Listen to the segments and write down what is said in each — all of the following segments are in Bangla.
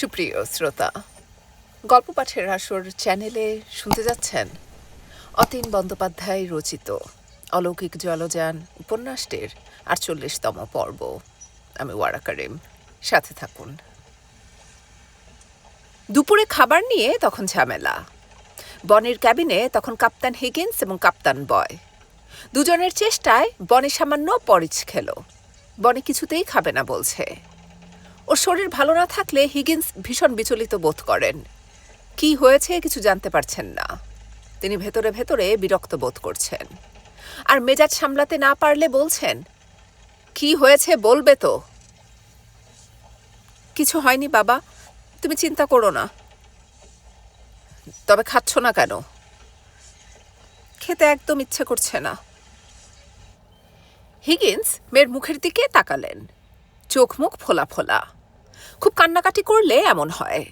সুপ্রিয় শ্রোতা, গল্প পাঠের আসর চ্যানেলে শুনতে যাচ্ছেন অতীন বন্দ্যোপাধ্যায় রচিত অলৌকিক জলযান উপন্যাসটির আটচল্লিশতম পর্ব। আমি ওয়ারা করিম, সাথে থাকুন। দুপুরে খাবার নিয়ে তখন ঝামেলা। বনের ক্যাবিনে তখন কাপ্তান হিগিন্স এবং কাপ্তান বয়। দুজনের চেষ্টায় বনে সামান্য পরিচ খেলো। বনে কিছুতেই খাবে না বলছে। ওর শরীর ভালো না থাকলে হিগিন্স ভীষণ বিচলিত বোধ করেন। কি হয়েছে কিছু জানতে পারছেন না। তিনি ভেতরে ভেতরে বিরক্ত বোধ করছেন। আর মেজাজ সামলাতে না পারলে বলছেন, কি হয়েছে বলবে তো? কিছু হয়নি বাবা, তুমি চিন্তা করো না। তবে খাচ্ছ না কেন? খেতে একদম ইচ্ছে করছে না। হিগিন্স মেয়ের মুখের দিকে তাকালেন। চোখ মুখ ফোলা ফোলা। খুব কান্নাকাটি করলে এমন হয়।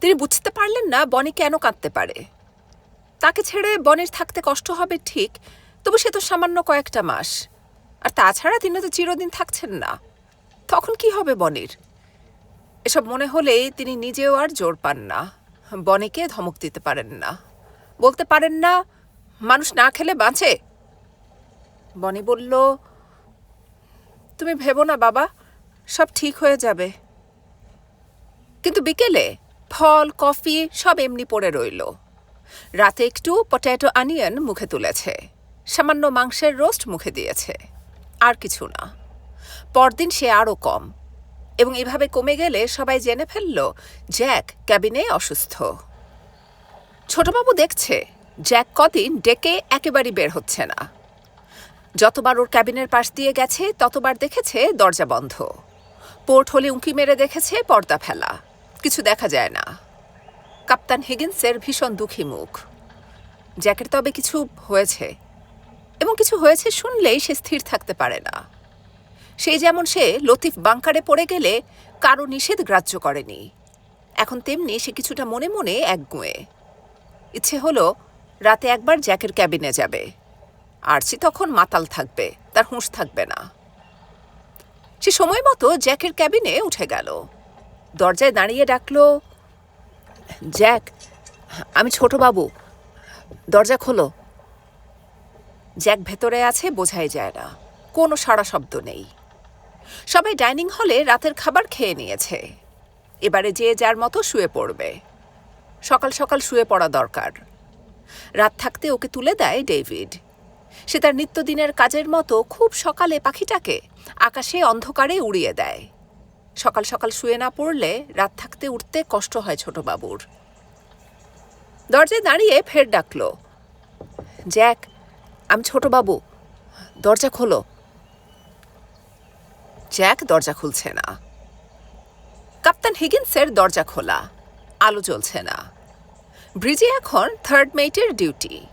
তিনি বুঝতে পারলেন না বনি কেন কাঁদতে পারে। তাকে ছেড়ে বনের থাকতে কষ্ট হবে ঠিক, তবু সে তো সামান্য কয়েকটা মাস। আর তাছাড়া তিনি তো চিরদিন থাকছেন না। তখন কি হবে বনির? এসব মনে হলেই তিনি নিজেও আর জোর পান না। বনিকে ধমক দিতে পারেন না। বলতে পারেন না, মানুষ না খেলে বাঁচে? বনি বলল, তুমি ভেবো না বাবা, সব ঠিক হয়ে যাবে। কিন্তু বিকেলে ফল, কফি সব এমনি পড়ে রইল। রাতে একটু পটেটো আনিয়ন মুখে তুলেছে। সামান্য মাংসের রোস্ট মুখে দিয়েছে। আর কিছু না। পরদিন সে আরও কম। এবং এভাবে কমে গেলে সবাই জেনে ফেলল, জ্যাক ক্যাবিনে অসুস্থ। ছোটবাবু দেখছে, জ্যাক কদিন ডেকে একেবারেই বের হচ্ছে না। যতবার ওর ক্যাবিনের পাশ দিয়ে গেছে, ততবার দেখেছে দরজা বন্ধ। পোর্ট হলে উঁকি মেরে দেখেছে পর্দা ফেলা। কিছু দেখা যায় না। কাপ্তান হিগিন্সের ভীষণ দুঃখী মুখ। জ্যাকের তবে কিছু হয়েছে। এবং কিছু হয়েছে শুনলেই সে স্থির থাকতে পারে না। সেই যেমন সে লতিফ বাংকারে পড়ে গেলে কারও নিষেধ গ্রাহ্য করেনি। এখন তেমনি সে কিছুটা মনে মনে একগুঁয়ে। ইচ্ছে হলো রাতে একবার জ্যাকের ক্যাবিনে যাবে। আরচি তখন মাতাল থাকবে, তার হুঁশ থাকবে না। সে সময় মতো জ্যাকের ক্যাবিনে উঠে গেল। দরজায় দাঁড়িয়ে ডাকলো, জ্যাক, আমি ছোট বাবু। দরজা খোলো। জ্যাক ভেতরে আছে, বোঝাই যায় না। কোনো সাড়া শব্দ নেই। সবাই ডাইনিং হলে রাতের খাবার খেয়ে নিয়েছে। এবারে যে যার মতো শুয়ে পড়বে। সকাল সকাল শুয়ে পড়া দরকার। রাত থাকতে ওকে তুলে দেয় ডেভিড। সে তার নিত্যদিনের কাজের মতো খুব সকালে পাখিটাকে আকাশে অন্ধকারে উড়িয়ে দেয়। সকাল সকাল শুয়ে না পড়লে রাত থাকতে উঠতে কষ্ট হয় ছোট বাবুর। দরজায় দাঁড়িয়ে ফের ডাকলো, জ্যাক, আমি ছোট বাবু, দরজা খোলো। জ্যাক, দরজা খুলছে না। কাপ্তান হিগিন্সের দরজা খোলা, আলো জ্বলছে না। ব্রিজে এখন থার্ড মেটের ডিউটি।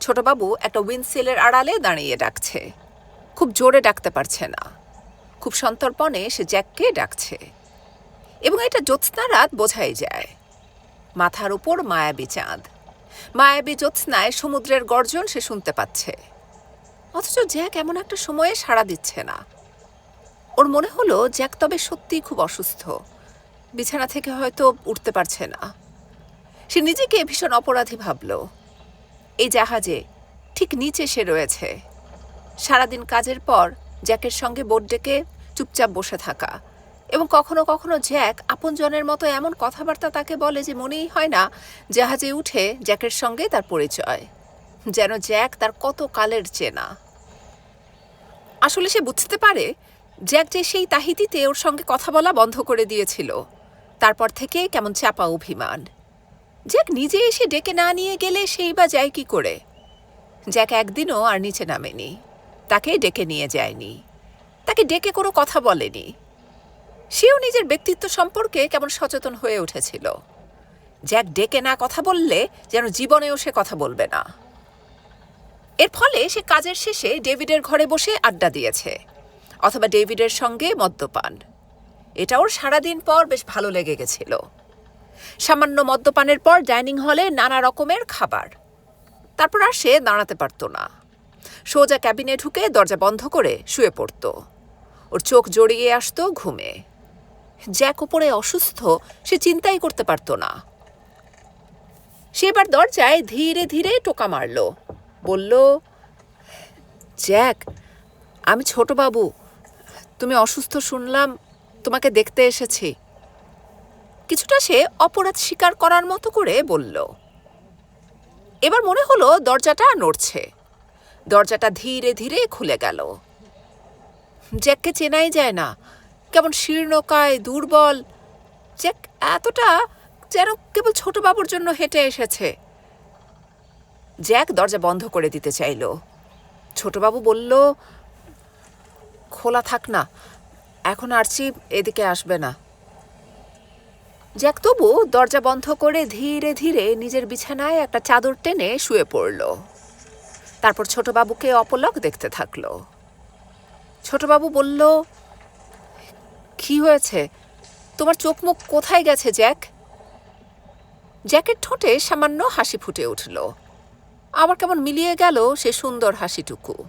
ছোটবাবু একটা উইন্ডসিলের আড়ালে দাঁড়িয়ে ডাকছে, খুব জোরে ডাকতে পারছে না। খুব সন্তর্পণে সে জ্যাককে ডাকছে। এবং এটা জ্যোৎস্না রাত বোঝাই যায়। মাথার উপর মায়াবী চাঁদ। মায়াবী জ্যোৎস্নায় সমুদ্রের গর্জন সে শুনতে পাচ্ছে। অথচ জ্যাক এমন একটা সময়ে সাড়া দিচ্ছে না। ওর মনে হলো জ্যাক তবে সত্যিই খুব অসুস্থ। বিছানা থেকে হয়তো উঠতে পারছে না। সে নিজেকে ভীষণ অপরাধী ভাবল। এই জাহাজে ঠিক নিচে সে রয়েছে। সারাদিন কাজের পর জ্যাকের সঙ্গে বোট ডেকে চুপচাপ বসে থাকা। এবং কখনো কখনো জ্যাক আপনজনের মতো এমন কথাবার্তা তাকে বলে যে মনেই হয় না জাহাজে উঠে জ্যাকের সঙ্গে তার পরিচয়। যেন জ্যাক তার কত কালের চেনা। আসলে সে বুঝতে পারে, জ্যাক যে সেই তাহিতিতে ওর সঙ্গে কথা বলা বন্ধ করে দিয়েছিল। তারপর থেকে কেমন চাপা অভিমান। জ্যাক নিজে এসে ডেকে না নিয়ে গেলে সেই বা যায় কি করে? জ্যাক একদিনও আর নিচে নামেনি। তাকে ডেকে নিয়ে যায়নি। তাকে ডেকে কোনো কথা বলেনি। সেও নিজের ব্যক্তিত্ব সম্পর্কে কেমন সচেতন হয়ে উঠেছিল। জ্যাক ডেকে না কথা বললে যেন জীবনেও সে কথা বলবে না। এর ফলে সে কাজের শেষে ডেভিডের ঘরে বসে আড্ডা দিয়েছে, অথবা ডেভিডের সঙ্গে মদ্যপান এটা ওর সারাদিন পর বেশ ভালো লেগে গেছিল। সামান্য মদ্যপানের পর ডাইনিং হলে নানা রকমের খাবার। তারপর আর সে দাঁড়াতে পারত না। সোজা ক্যাবিনে ঢুকে দরজা বন্ধ করে শুয়ে পড়ত। ওর চোখ জড়িয়ে আসতো ঘুমে। জ্যাক ওপরে অসুস্থ, সে চিন্তাই করতে পারতো না। সে এবার দরজায় ধীরে ধীরে টোকা মারল। বলল, জ্যাক, আমি ছোট বাবু। তুমি অসুস্থ শুনলাম, তোমাকে দেখতে এসেছি। কিছুটা সে অপরাধ স্বীকার করার মতো করে বলল। এবার মনে হলো দরজাটা নড়ছে। দরজাটা ধীরে ধীরে খুলে গেল। জ্যাককে চেনাই যায় না। কেমন শীর্ণকায় দুর্বল। জ্যাক এতটা যেন কেবল ছোট বাবুর জন্য হেঁটে এসেছে। জ্যাক দরজা বন্ধ করে দিতে চাইল। ছোটবাবু বলল, খোলা থাক না, এখন আরচি এদিকে আসবে না। জ্যাক তবু দরজা বন্ধ করে ধীরে ধীরে নিজের বিছানায় একটা চাদর টেনে শুয়ে পড়ল। তারপর ছোটবাবুকে অপলক দেখতে থাকল। ছোটবাবু বলল, কি হয়েছে? তোমার চোখ মুখ কোথায় গেছে, জ্যাক? জ্যাকের ঠোঁটে সামান্য হাসি ফুটে উঠল। আবার কেমন মিলিয়ে গেল সে সুন্দর হাসিটুকু।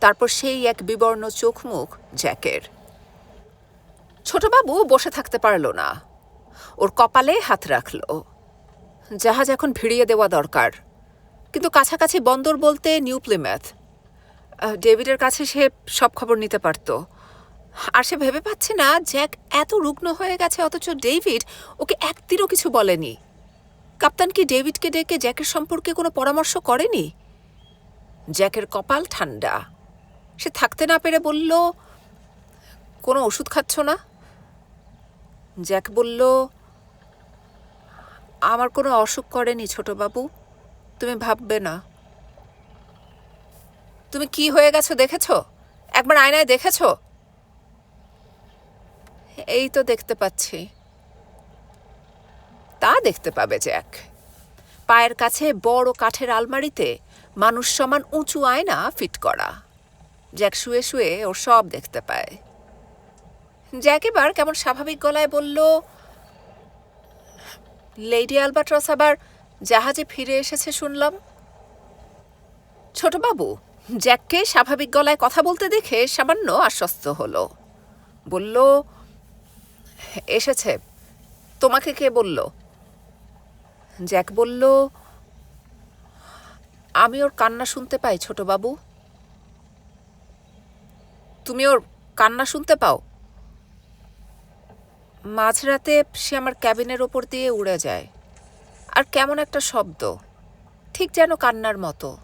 তারপর সেই এক বিবর্ণ চোখ মুখ জ্যাকের। ছোটবাবু বসে থাকতে পারল না। ওর কপালে হাত রাখল। জাহাজ এখন ভিড়িয়ে দেওয়া দরকার। কিন্তু কাছাকাছি বন্দর বলতে নিউ প্লিম্যাথ ডেভিডের কাছে সে সব খবর নিতে পারত। আর সে ভেবে পাচ্ছে না জ্যাক এত রুগ্ন হয়ে গেছে, অথচ ডেভিড ওকে একদিনও কিছু বলেনি। কাপ্তান কি ডেভিডকে ডেকে জ্যাকের সম্পর্কে কোনো পরামর্শ করেনি? জ্যাকের কপাল ঠান্ডা। সে থাকতে না পেরে বলল, কোনো ওষুধ খাচ্ছ না? জ্যাক বলল, আমার কোনো অসুখ করেনি ছোটবাবু, তুমি ভাববে না। তুমি কি হয়ে গেছো দেখেছ? একবার আয়নায় দেখেছ? এই তো দেখতে পাচ্ছি। তা দেখতে পাবে জ্যাক। পায়ের কাছে বড় কাঠের আলমারিতে মানুষ সমান উঁচু আয়না ফিট করা। জ্যাক শুয়ে শুয়ে ওর সব দেখতে পায়। জ্যাক এবার কেমন স্বাভাবিক গলায় বলল, লেডি আলবাট্রস আবার জাহাজে ফিরে এসেছে শুনলাম। ছোটবাবু জ্যাককে স্বাভাবিক গলায় কথা বলতে দেখে সামান্য আশ্বস্ত হলো। বলল, এসেছে। তোমাকে কে বলল? জ্যাক বলল, আমি ওর কান্না শুনতে পাই, ছোটবাবু। তুমি ওর কান্না শুনতে পাও? মাঝরাতে সে আমার ক্যাবিনের ওপর দিয়ে উড়ে যায়। আর কেমন একটা শব্দ, ঠিক যেন কান্নার মতো।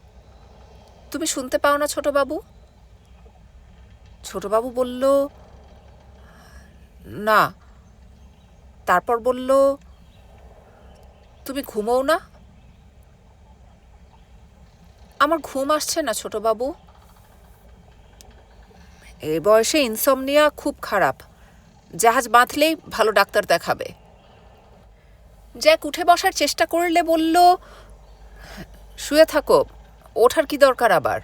তুমি শুনতে পাও না ছোটবাবু? ছোটবাবু বলল, না। তারপর বলল, তুমি ঘুমোও না? আমার ঘুম আসছে না ছোটবাবু। এ বয়সে ইনসমনিয়া খুব খারাপ। জাহাজ বাঁধলেই ভালো ডাক্তার দেখাবে। জ্যাক, উঠে বসার চেষ্টা করলে বলল, শুয়ে থাকো। ওঠার কি দরকার আবার?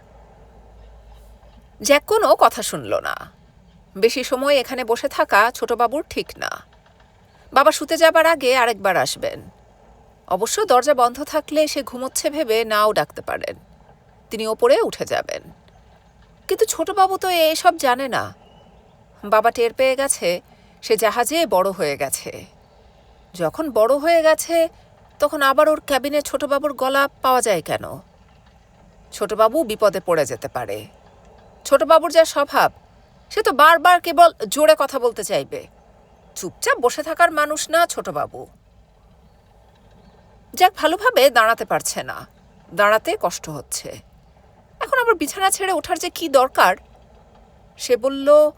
জ্যাক কোনো কথা শুনল না। বেশি সময় এখানে বসে থাকা ছোটবাবুর ঠিক না। বাবা শুতে যাবার আগে আরেকবার আসবেন। অবশ্য দরজা বন্ধ থাকলে সে ঘুমোচ্ছে ভেবে নাও ডাকতে পারেন। তিনি ওপরে উঠে যাবেন। কিন্তু ছোটবাবু তো এসব জানে না। বাবা টের পেয়ে গেছে, সে জাহাজে বড় হয়ে গেছে। যখন বড় হয়ে গেছে, তখন আবার ওর ক্যাবিনে ছোটবাবুর গলা পাওয়া যায় কেন? ছোটবাবু বিপদে পড়ে যেতে পারে। ছোটবাবুর যা স্বভাব, সে তো বারবার কেবল জোরে কথা বলতে চাইবে। চুপচাপ বসে থাকার মানুষ না ছোটবাবু। যাক, ভালোভাবে দাঁড়াতে পারছে না। দাঁড়াতে কষ্ট হচ্ছে। এখন আবার বিছানা ছেড়ে ওঠার যে কি দরকার? সে বলল,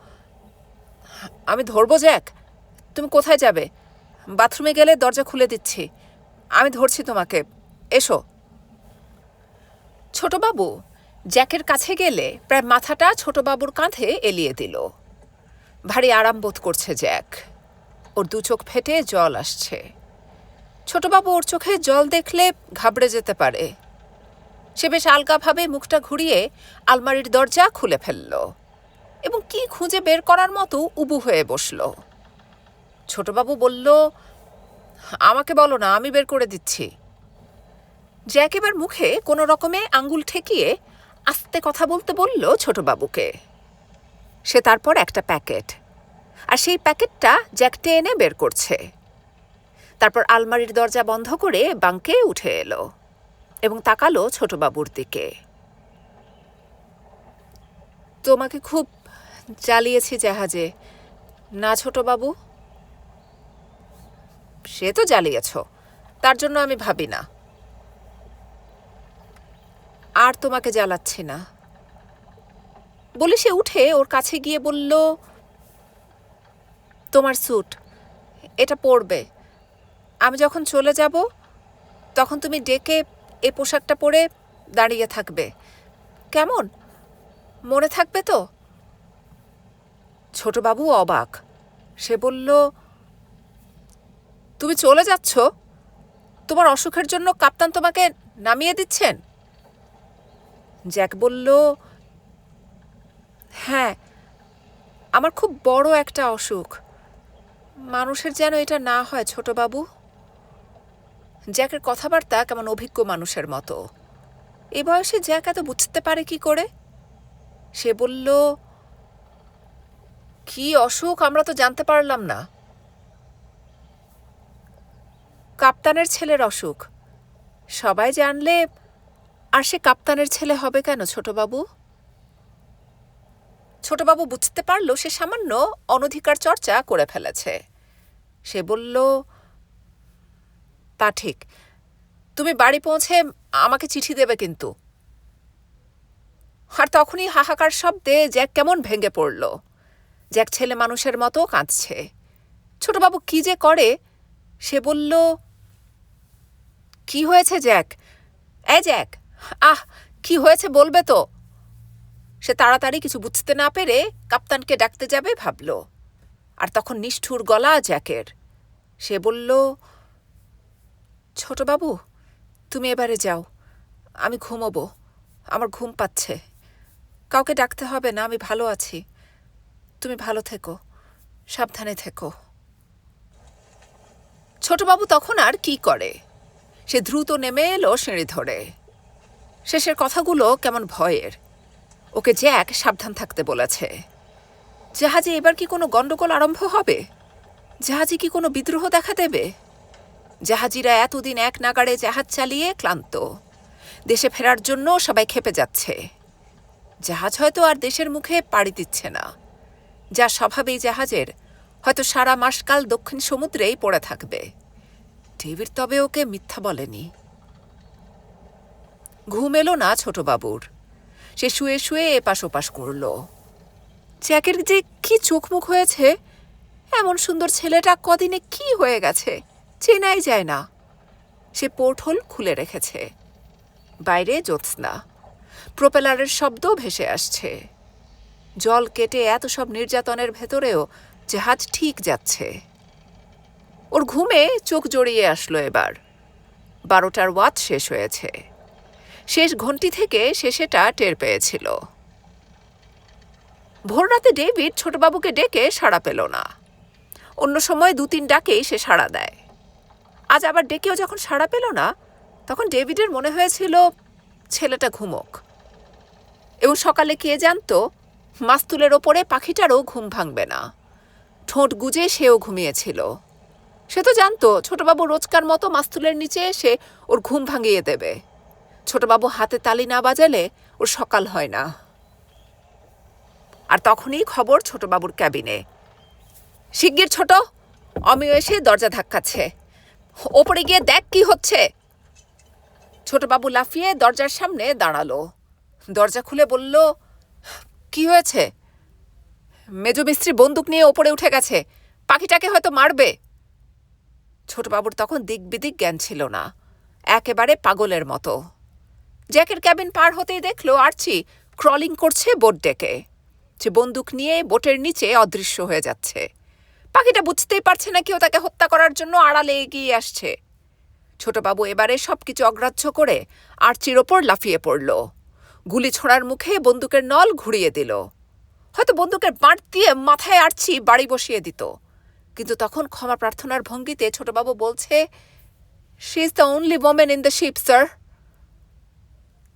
আমি ধরবো, জ্যাক। তুমি কোথায় যাবে? বাথরুমে গেলে দরজা খুলে দিচ্ছি। আমি ধরছি তোমাকে। এসো। ছোটবাবু, জ্যাকের কাছে গেলে প্রায় মাথাটা ছোটবাবুর কাঁধে এলিয়ে দিল। ভারী আরাম বোধ করছে জ্যাক। ওর দু চোখ ফেটে জল আসছে। ছোটবাবু ওর চোখে জল দেখলে ঘাবড়ে যেতে পারে। সে বেশ আলগাভাবে মুখটা ঘুরিয়ে আলমারির দরজা খুলে ফেলল এবং কি খুঁজে বের করার মতো উবু হয়ে বসল। ছোটবাবু বলল, আমাকে বলো না, আমি বের করে দিচ্ছি। জ্যাক এবার মুখে কোনো রকমে আঙ্গুল ঠেকিয়ে আস্তে কথা বলতে বলল ছোটবাবুকে। সে তারপর একটা প্যাকেট। আর সেই প্যাকেটটা জ্যাক টেনে বের করছে। তারপর আলমারির দরজা বন্ধ করে বাঙ্কে উঠে এলো এবং তাকালো ছোটবাবুর দিকে। তোমাকে খুব জ্বালিয়েছি জাহাজে, না ছোটবাবু? সে তো জ্বালিয়েছ, তার জন্য আমি ভাবি না। আর তোমাকে জ্বালাচ্ছি না। বলে সে উঠে ওর কাছে গিয়ে বলল, তোমার স্যুট, এটা পরবে। আমি যখন চলে যাব, তখন তুমি ডেকে এ পোশাকটা পরে দাঁড়িয়ে থাকবে। কেমন? মনে থাকবে তো? ছোটবাবু অবাক। সে বলল, তুমি চলে যাচ্ছ? তোমার অসুখের জন্য কাপ্তান তোমাকে নামিয়ে দিচ্ছেন? জ্যাক বলল হ্যাঁ আমার খুব বড় একটা অসুখ। মানুষের যেন এটা না হয় ছোটবাবু জ্যাকের কথাবার্তা কেমন অভিজ্ঞ মানুষের মতো। এ বয়সে জ্যাক এত বুঝতে পারে কি করে? সে বলল, কি অসুখ আমরা তো জানতে পারলাম না। কাপ্তানের ছেলের অসুখ। সবাই জানলে আর সে কাপ্তানের ছেলে হবে কেন, ছোটবাবু? ছোটবাবু বুঝতে পারল সে সামান্য অনধিকার চর্চা করে ফেলেছে। সে বলল, তা ঠিক। তুমি বাড়ি পৌঁছে আমাকে চিঠি দেবে কিন্তু। আর তখনই হাহাকার শব্দে জ্যাক কেমন ভেঙে পড়ল জ্যাক ছেলে মানুষের মতো কাঁদছে। ছোটবাবু কি যে করে, সে বলল, কি হয়েছে জ্যাক? এ জ্যাক আহ, কি হয়েছে বলবে তো? সে তাড়াতাড়ি কিছু বুঝতে না পেরে কাপ্তানকে ডাকতে যাবে ভাবল। আর তখন নিষ্ঠুর গলা জ্যাকের। সে বলল ছোটবাবু তুমি এবারে যাও। আমি ঘুমোবো। আমার ঘুম পাচ্ছে। কাউকে ডাকতে হবে না, আমি ভালো আছি। তুমি ভালো থেকো। সাবধানে থেকো। ছোটবাবু তখন আর কি করে? সে দ্রুত নেমে এলো সিঁড়ি ধরে। শেষের কথাগুলো কেমন ভয়ের? ওকে জ্যাক সাবধান থাকতে বলেছে। জাহাজে এবার কি কোনো গণ্ডগোল আরম্ভ হবে? জাহাজে কি কোনো বিদ্রোহ দেখা দেবে? জাহাজিরা এতদিন এক নাগাড়ে জাহাজ চালিয়ে ক্লান্ত। দেশে ফেরার জন্য সবাই খেপে যাচ্ছে। জাহাজ হয়তো আর দেশের মুখে পাড়ি দিচ্ছে না। যা স্বভাবেই জাহাজের, হয়তো সারা মাসকাল দক্ষিণ সমুদ্রেই পড়ে থাকবে। ডেভিড তবে ওকে মিথ্যা বলেনি। ঘুম এলো না ছোটবাবুর। সে শুয়ে শুয়ে এপাশ ওপাশ করল। জ্যাকের যে কি চোখ মুখ হয়েছে, এমন সুন্দর ছেলেটা কদিনে কি হয়ে গেছে চেনাই যায় না। সে পোর্টহোল খুলে রেখেছে। বাইরে জ্যোৎস্না। প্রোপেলারের শব্দ ভেসে আসছে। জল কেটে এত সব নির্যাতনের ভেতরেও জাহাজ ঠিক যাচ্ছে। ওর ঘুমে চোখ জড়িয়ে আসলো এবার। বারোটার ওয়াত শেষ হয়েছে। শেষ ঘন্টি থেকে সে সেটা টের পেয়েছিল। ভোররাতে ডেভিড ছোটবাবুকে ডেকে সাড়া পেল না। অন্য সময় দু তিন ডাকেই সে সাড়া দেয়। আজ আবার ডেকেও যখন সাড়া পেল না, তখন ডেভিডের মনে হয়েছিল, ছেলেটা ঘুমোক। এবং সকালে কে জানতো, মাস্তুলের ওপরে পাখিটারও ঘুম ভাঙবে না। ঠোঁট গুজে সেও ঘুমিয়েছিল। সে তো জানতো, ছোটবাবু রোজকার মতো মাস্তুলের নিচে এসে ওর ঘুম ভাঙিয়ে দেবে। ছোটবাবু হাতে তালি না বাজালে ওর সকাল হয় না। আর তখনই খবর ছোটবাবুর ক্যাবিনে। শিগগির ছোট, অমিয় এসে দরজা ধাক্কাচ্ছে। ওপরে গিয়ে দেখ কি হচ্ছে। ছোটবাবু লাফিয়ে দরজার সামনে দাঁড়াল। দরজা খুলে বলল, কি হয়েছে? মেজ মিস্ত্রি বন্দুক নিয়ে ওপরে উঠে গেছে। পাখিটাকে হয়তো মারবে। ছোটবাবুর তখন দিক বিদিক জ্ঞান ছিল না। একেবারে পাগলের মতো। জ্যাকের ক্যাবিন পার হতেই দেখল আর্চি ক্রলিং করছে বোট ডেকে। যে বন্দুক নিয়ে বোটের নিচে অদৃশ্য হয়ে যাচ্ছে। পাখিটা বুঝতেই পারছে না কেউ তাকে হত্যা করার জন্য আড়ালে এগিয়ে আসছে। ছোটবাবু এবারে সব কিছু অগ্রাহ্য করে আর্চির ওপর লাফিয়ে পড়ল। গুলি ছোড়ার মুখে বন্দুকের নল ঘুরিয়ে দিল। হয়তো বন্দুকের বাঁট দিয়ে মাথায় আর্চি বাড়ি বসিয়ে দিত। কিন্তু তখন ক্ষমা প্রার্থনার ভঙ্গিতে ছোটবাবু বলছে she is the only woman in the ship sir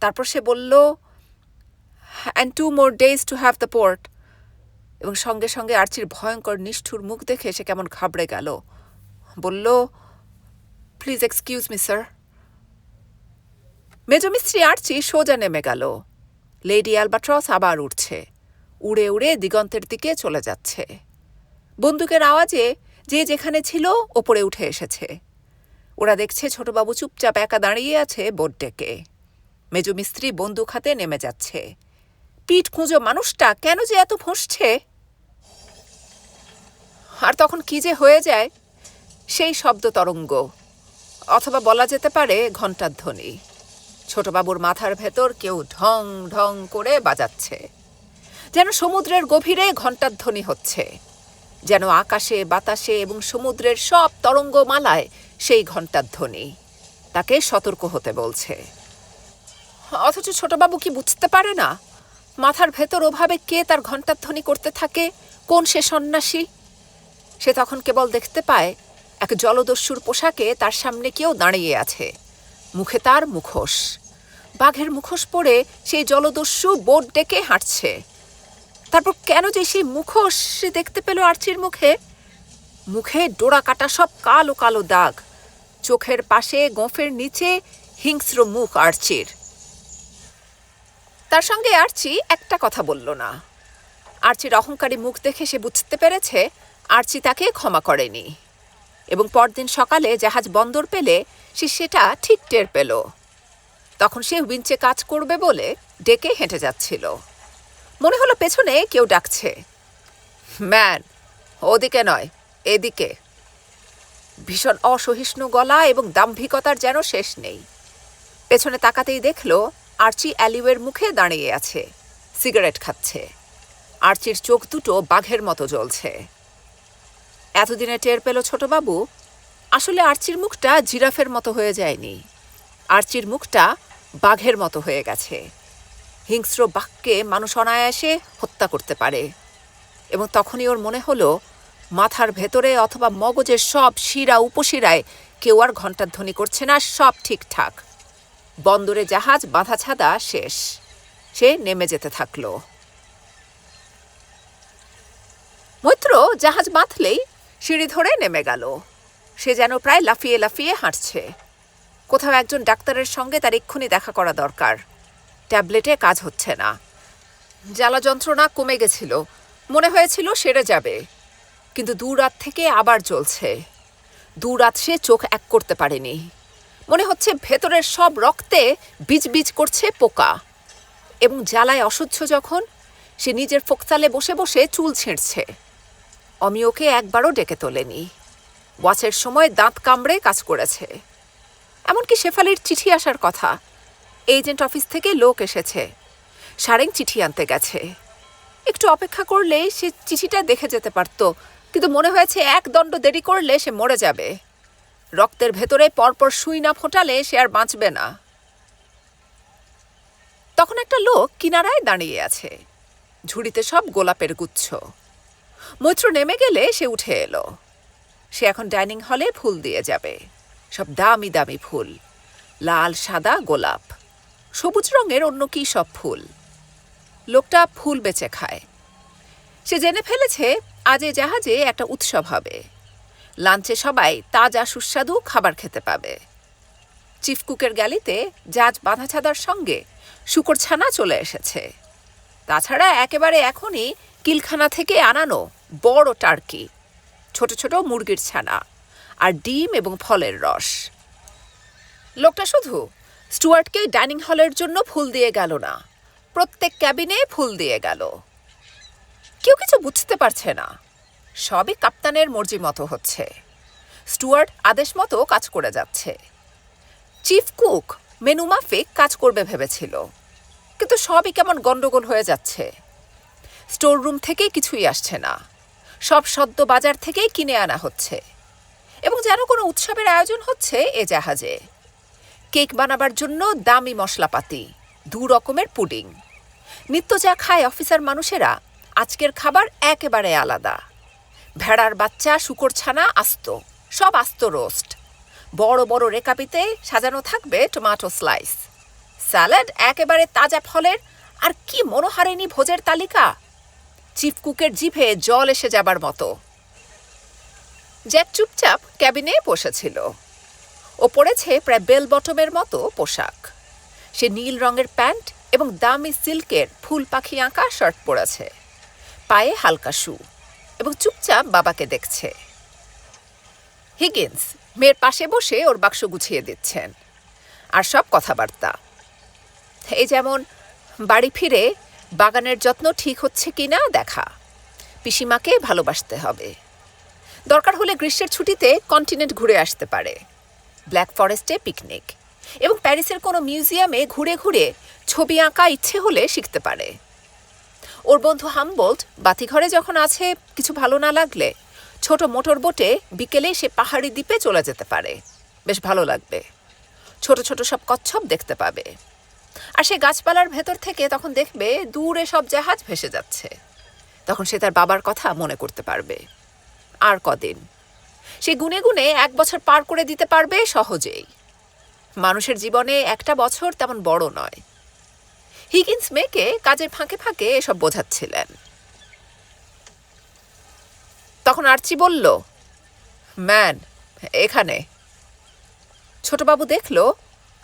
তারপর সে বলল and two more days to have the port এবং সঙ্গে সঙ্গে আর্চির ভয়ঙ্কর নিষ্ঠুর মুখ দেখে সে কেমন ঘাবড়ে গেল। বলল প্লিজ এক্সকিউজ মি স্যার মেজমিস্ত্রি আর্চি সোজা নেমে গেল। লেডি অ্যালবাট্রস আবার উঠছে উড়ে উড়ে দিগন্তের দিকে চলে যাচ্ছে। বন্দুকের আওয়াজে যে যেখানে ছিল ওপরে উঠে এসেছে। ওরা দেখছে ছোটবাবু চুপচাপ একা দাঁড়িয়ে আছে বোট ডেকে। মেজমিস্ত্রি বন্দুক হাতে নেমে যাচ্ছে। পিঠ খুঁজো মানুষটা, কেন যে এত ফসছে? আর তখন কি যে হয়ে যায়, সেই শব্দ তরঙ্গ। অথবা বলা যেতে পারে ঘণ্টার ধ্বনি। ছোটবাবুর মাথার ভেতর কেউ ঢং ঢং করে বাজাচ্ছে। যেন সমুদ্রের গভীরে ঘণ্টার ধ্বনি হচ্ছে। যেন আকাশে, বাতাসে এবং সমুদ্রের সব তরঙ্গমালায় সেই ঘণ্টার ধ্বনি। তাকে সতর্ক হতে বলছে। অথচ ছোটবাবু কি বুঝতে পারে না? মাথার ভেতর ওভাবে কে তার ঘণ্টার ধ্বনি করতে থাকে? কোন সে সন্ন্যাসী? সে তখন কেবল দেখতে পায়, এক জলদস্যুর পোশাকে তার সামনে কেউ দাঁড়িয়ে আছে। মুখে তার মুখোশ। বাঘের মুখোশ পরে সেই জলদস্যু বোট ডেকে হাঁটছে। তারপর কেন যে সেই মুখোশ সে দেখতে পেল আর্চির মুখে? মুখে ডোরা কাটা সব কালো কালো দাগ। চোখের পাশে গোঁফের নিচে হিংস্র মুখ আর্চির। তার সঙ্গে আর্চি একটা কথা বলল না। আর্চির অহংকারী মুখ দেখে সে বুঝতে পেরেছে আর্চি তাকে ক্ষমা করেনি। এবং পরদিন সকালে জাহাজ বন্দর পেলে সে সেটা ঠিক টের পেল। তখন সে উইঞ্চে কাজ করবে বলে ডেকে হেঁটে যাচ্ছিল। মনে হলো পেছনে কেউ ডাকছে। ম্যান, ওদিকে নয়, এদিকে। ভীষণ অসহিষ্ণু গলা এবং দাম্ভিকতার যেন শেষ নেই। পেছনে তাকাতেই দেখল আর্চি অ্যালিওয়ের মুখে দাঁড়িয়ে আছে। সিগারেট খাচ্ছে। আর্চির চোখ দুটো বাঘের মতো জ্বলছে। এতদিনে টের পেল ছোটবাবু, আসলে আর্চির মুখটা জিরাফের মতো হয়ে যায়নি। আর্চির মুখটা বাঘের মতো হয়ে গেছে। হিংস্র বাঘকে মানুষ অনায়াসে হত্যা করতে পারে। এবং তখনই ওর মনে হলো, মাথার ভেতরে অথবা মগজের সব শিরা উপশিরায় কেউ আর ঘণ্টার ধ্বনি করছে না, সব ঠিকঠাক। বন্দরে জাহাজ, বাঁধা ছাদা শেষ। সে নেমে যেতে থাকল। মৈত্র জাহাজ বাঁধলেই সিঁড়ি ধরে নেমে গেল। সে যেন প্রায় লাফিয়ে লাফিয়ে হাঁটছে। কোথাও একজন ডাক্তারের সঙ্গে তার এক্ষুনি দেখা করা দরকার। ট্যাবলেটে কাজ হচ্ছে না। জ্বালা যন্ত্রণা কমে গেছিল। মনে হয়েছিল সেরে যাবে। কিন্তু দু রাত থেকে আবার চলছে দু রাত সে চোখ এক করতে পারেনি। মনে হচ্ছে ভেতরের সব রক্তে বীজ বীজ করছে পোকা। এবং জ্বালায় অসহ্য যখন, সে নিজের ফোকতালে বসে বসে চুল ছিঁড়ছে। অমিয়কে একবারও ডেকে তোলেনি। ওয়াচের সময় দাঁত কামড়ে কাজ করেছে। এমনকি শেফালির চিঠি আসার কথা। এজেন্ট অফিস থেকে লোক এসেছে। সারেং চিঠি আনতে গেছে। একটু অপেক্ষা করলে সে চিঠিটা দেখে যেতে পারত, কিন্তু মনে হয়েছে এক দণ্ড দেরি করলে সে মরে যাবে। রক্তের ভেতরে পরপর সুই না ফোটালে সে আর বাঁচবে না। তখন একটা লোক কিনারায় দাঁড়িয়ে আছে। ঝুড়িতে সব গোলাপের গুচ্ছ। মৈত্র নেমে গেলে সে উঠে এলো। সে এখন ডাইনিং হলে ফুল দিয়ে যাবে। সব দামি দামি ফুল। লাল, সাদা, গোলাপ। সবুজ রঙের অন্য কি সব ফুল? লোকটা ফুল বেচে খায়। সে জেনে ফেলেছে, আজ এ জাহাজে একটা উৎসব হবে। লাঞ্চে সবাই তাজা সুস্বাদু খাবার খেতে পাবে। চিফ কুকের গ্যালিতে জাজ বাঁধা ছাদার সঙ্গে শুকর ছানা চলে এসেছে। তাছাড়া একেবারে এখনই কিলখানা থেকে আনানো বড় টার্কি, ছোট ছোট মুরগির ছানা আর ডিম এবং ফলের রস। লোকটা শুধু স্টুয়ার্টকে ডাইনিং হলের জন্য ফুল দিয়ে গেল না, প্রত্যেক ক্যাবিনে ফুল দিয়ে গেল। কেউ কিছু বুঝতে পারছে না। সবই কাপ্তানের মর্জি মতো হচ্ছে। স্টুয়ার্ট আদেশ মতো কাজ করে যাচ্ছে। চিফ কুক মেনু মাফিক কাজ করবে ভেবেছিল। কিন্তু সবই কেমন গন্ডগোল হয়ে যাচ্ছে। স্টোর রুম থেকে কিছুই আসছে না। সব সদ্য বাজার থেকেই কিনে আনা হচ্ছে। এবং যেন কোনো উৎসবের আয়োজন হচ্ছে এ জাহাজে। কেক বানাবার জন্য দামি মশলাপাতি, দু রকমের পুডিং। নিত্য যা খায় অফিসার মানুষেরা, আজকের খাবার একেবারে আলাদা। ভেড়ার বাচ্চা, শুকর ছানা, আস্ত। সব আস্ত রোস্ট। বড় বড় রেকাপিতে সাজানো থাকবে টমেটো স্লাইস স্যালাড একেবারে তাজা ফলের, আর কি মনোহারিণী ভোজের তালিকা? চিফ কুকের জিভে জল এসে যাবার মতো। জ্যাক চুপচাপ ক্যাবিনে বসেছিল। ও পড়েছে প্রায় বেল বটমের মতো পোশাক। সে নীল রঙের প্যান্ট এবং দামি সিল্কের ফুল পাখি আঁকা শার্ট পরেছে। পায়ে হালকা শু। এবং চুপচাপ বাবাকে দেখছে। হিগিন্স, মেয়ের পাশে বসে ওর বাক্স গুছিয়ে দিচ্ছেন। আর সব কথাবার্তা। এই যেমন, বাড়ি ফিরে বাগানের যত্ন ঠিক হচ্ছে কিনা দেখা। পিসিমাকে ভালোবাসতে হবে। দরকার হলে গ্রীষ্মের ছুটিতে কন্টিনেন্ট ঘুরে আসতে পারে। ব্ল্যাক ফরেস্টে পিকনিক। এবং প্যারিসের কোনো মিউজিয়ামে ঘুরে ঘুরে ছবি আঁকা ইচ্ছে হলে শিখতে পারে। ওর বন্ধু হামবোল্ট বাতিঘরে যখন আছে, কিছু ভালো না লাগলে ছোট মোটর বোটে বিকেলে সে পাহাড়ি দ্বীপে চলে যেতে পারে। বেশ ভালো লাগবে। ছোট ছোট সব কচ্ছপ দেখতে পাবে। আর সে গাছপালার ভেতর থেকে তখন দেখবে দূরে সব জাহাজ ভেসে যাচ্ছে। তখন সে তার বাবার কথা মনে করতে পারবে। আর কদিন? সে গুনে গুনে এক বছর পার করে দিতে পারবে সহজেই। মানুষের জীবনে একটা বছর তেমন বড় নয়। হিগিন্স মেয়েকে কাজের ফাঁকে ফাঁকে এসব বোঝাচ্ছিলেন। তখন আর্চি বলল, ম্যান, এখানে। ছোটবাবু দেখল,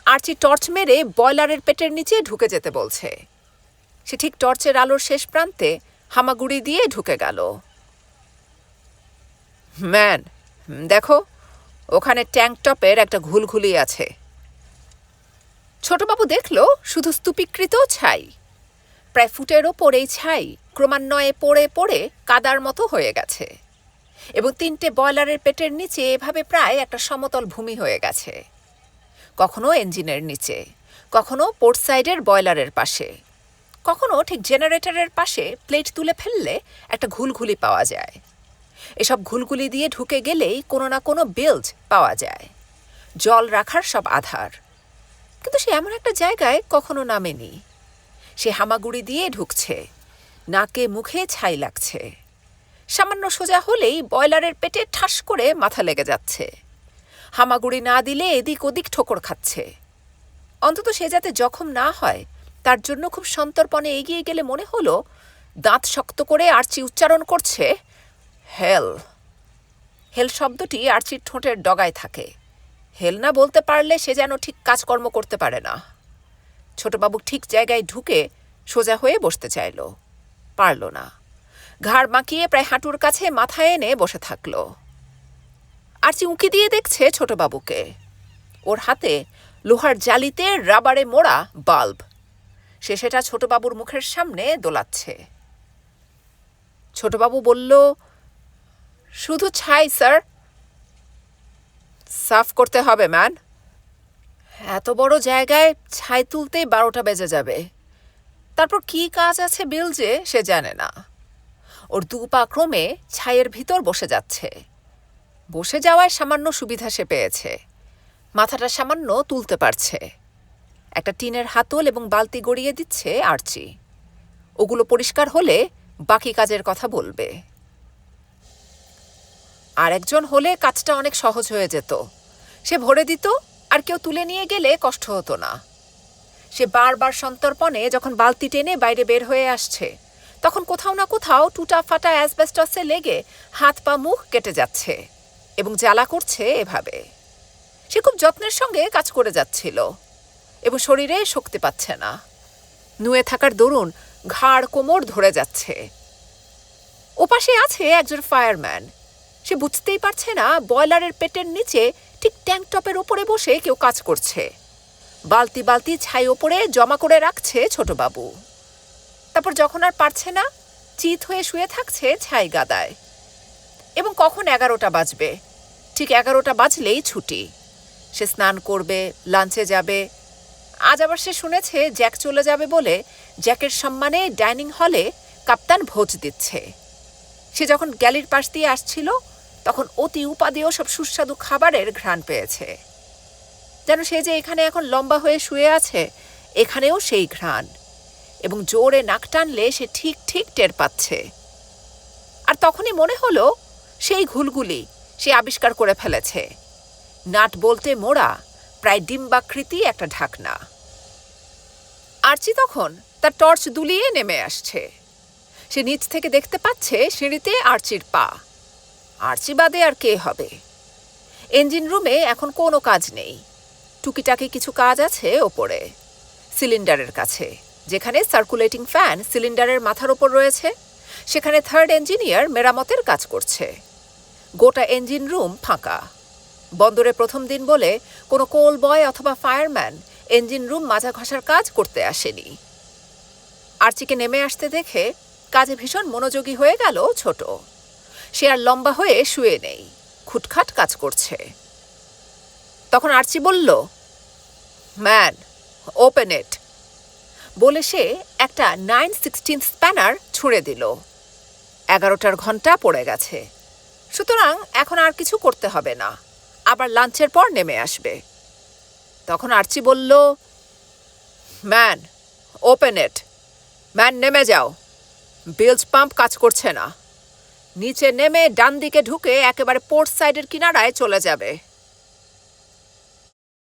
আর্চি টর্চ মেরে বয়লারের পেটের নিচে ঢুকে যেতে বলছে। সে ঠিক টর্চের আলোর শেষ প্রান্তে হামাগুড়ি দিয়ে ঢুকে গেল। ম্যান, দেখো, ওখানে ট্যাঙ্ক টপের একটা ঘুলঘুলি আছে। ছোটবাবু দেখল শুধু স্তূপীকৃত ছাই। প্রায় ফুটের ওপর ছাই ক্রমান্বয়ে পড়ে পড়ে কাদার মতো হয়ে গেছে এবং তিনটে বয়লারের পেটের নিচে এভাবে প্রায় একটা সমতল ভূমি হয়ে গেছে। কখনো ইঞ্জিনের নিচে, কখনো পোর্ট সাইডের বয়লারের পাশে, কখনো ঠিক জেনারেটরের পাশে প্লেট তুলে ফেললে একটা ঘুলঘুলি পাওয়া যায়। এসব ঘুলগুলি দিয়ে ঢুকে গেলেই কোনো না কোনো বিল্ড পাওয়া যায়। জল রাখার সব আধার। কিন্তু সে এমন একটা জায়গায় কখনো নামেনি। সে হামাগুড়ি দিয়ে ঢুকছে। নাকে মুখে ছাই লাগছে। সামান্য সোজা হলেই বয়লারের পেটে ঠাস করে মাথা লেগে যাচ্ছে। হামাগুড়ি না দিলে এদিক ওদিক ঠোকর খাচ্ছে। অন্তত সে যাতে জখম না হয়, তার জন্য খুব সন্তর্পণে এগিয়ে গেলে মনে হলো, দাঁত শক্ত করে আর্চি উচ্চারণ করছে, হেল। হেল শব্দটি আর্চির ঠোঁটের ডগায় থাকে। হেল না বলতে পারলে সে যেন ঠিক কাজকর্ম করতে পারে না। ছোটবাবু ঠিক জায়গায় ঢুকে সোজা হয়ে বসতে চাইল। পারল না। ঘাড় বাঁকিয়ে প্রায় হাঁটুর কাছে মাথায় এনে বসে থাকল। আর্চি উঁকি দিয়ে দেখছে ছোটবাবুকে। ওর হাতে লোহার জালিতে রাবারে মোড়া বাল্ব। সে সেটা ছোটবাবুর মুখের সামনে দোলাচ্ছে। ছোটবাবু বলল, শুধু ছাই, স্যার। সাফ করতে হবে, ম্যান। এত বড় জায়গায় ছাই তুলতেই বারোটা বেজে যাবে। তারপর কি কাজ আছে বিলজে সে জানে না। ওর দু পা ক্রমে ছাইয়ের ভিতর বসে যাচ্ছে। বসে যাওয়ায় সামান্য সুবিধা সে পেয়েছে। মাথাটা সামান্য তুলতে পারছে। একটা টিনের হাতল এবং বালতি গড়িয়ে দিচ্ছে আর্চি। ওগুলো পরিষ্কার হলে বাকি কাজের কথা বলবে। আর একজন হলে কাজটা অনেক সহজ হয়ে যেত। সে ভরে দিত, আর কেউ তুলে নিয়ে গেলে কষ্ট হতো না। সে বারবার সন্তর্পণে যখন বালতি টেনে বাইরে বের হয়ে আসছে, তখন কোথাও না কোথাও টুটা ফাটা অ্যাসবেস্টসে লেগে হাত পা মুখ কেটে যাচ্ছে এবং জ্বালা করছে এভাবে। সে খুব যত্নের সঙ্গে কাজ করে যাচ্ছিল এবং শরীরে শক্তি পাচ্ছে না। নুয়ে থাকার দরুন ঘাড় কোমর ধরে যাচ্ছে। ওপাশে আছে একজন ফায়ারম্যান সে বুঝতেই পারছে না বয়লারের পেটের নিচে ঠিক ট্যাঙ্ক টপের ওপরে বসে কেউ কাজ করছে। বালতি বালতি ছাই ওপরে জমা করে রাখছে ছোটবাবু। তারপর যখন আর পারছে না, চিত হয়ে শুয়ে থাকছে ছাই গাদায়। এবং কখন এগারোটা বাজবে? ঠিক এগারোটা বাজলেই ছুটি। সে স্নান করবে, লাঞ্চে যাবে। আজ আবার সে শুনেছে জ্যাক চলে যাবে বলে জ্যাকের সম্মানে ডাইনিং হলে কাপ্তান ভোজ দিচ্ছে। সে যখন গ্যালির পাশ দিয়ে আসছিল তখন অতি উপাদেয় সব সুস্বাদু খাবারের ঘ্রাণ পেয়েছে। যেন সে যে এখানে এখন লম্বা হয়ে শুয়ে আছে, এখানেও সেই ঘ্রাণ। এবং জোরে নাক টানলে সে ঠিক ঠিক টের পাচ্ছে। আর তখনই মনে হলো, সেই ঘুলগুলি সে আবিষ্কার করে ফেলেছে। নাট বলতে মোড়া, প্রায় ডিম্বাকৃতি একটা ঢাকনা। আর্চি তখন তার টর্চ দুলিয়ে নেমে আসছে। সে নিচ থেকে দেখতে পাচ্ছে সিঁড়িতে আর্চির পা। আর্চি বাদে আর কে হবে? ইঞ্জিন রুমে এখন কোনো কাজ নেই। টুকিটাকি কিছু কাজ আছে ওপরে সিলিন্ডারের কাছে, যেখানে সার্কুলেটিং ফ্যান সিলিন্ডারের মাথার ওপর রয়েছে। সেখানে থার্ড ইঞ্জিনিয়ার মেরামতের কাজ করছে। গোটা ইঞ্জিন রুম ফাঁকা। বন্দরে প্রথম দিন বলে কোনো কোল বয় অথবা ফায়ারম্যান ইঞ্জিন রুম মাজা ঘষার কাজ করতে আসেনি। আর্চিকে নেমে আসতে দেখে কাজে ভীষণ মনোযোগী হয়ে গেল ছোট। সে আর লম্বা হয়ে শুয়ে নেই। খুটখাট কাজ করছে। তখন আর্চি বলল, ম্যান, ওপেন ইট। বলে সে একটা নাইন সিক্সটিন স্প্যানার ছুঁড়ে দিল। এগারোটার ঘণ্টা পড়ে গেছে। সুতরাং এখন আর কিছু করতে হবে না। আবার লাঞ্চের পর নেমে আসবে। তখন আর্চি বলল, ম্যান, ওপেন ইট। ম্যান, নেমে যাও। বিলস পাম্প কাজ করছে না। নিচে নেমে ডান দিকে ঢুকে একেবারে পোর্ট সাইডের কিনারায় চলে যাবে।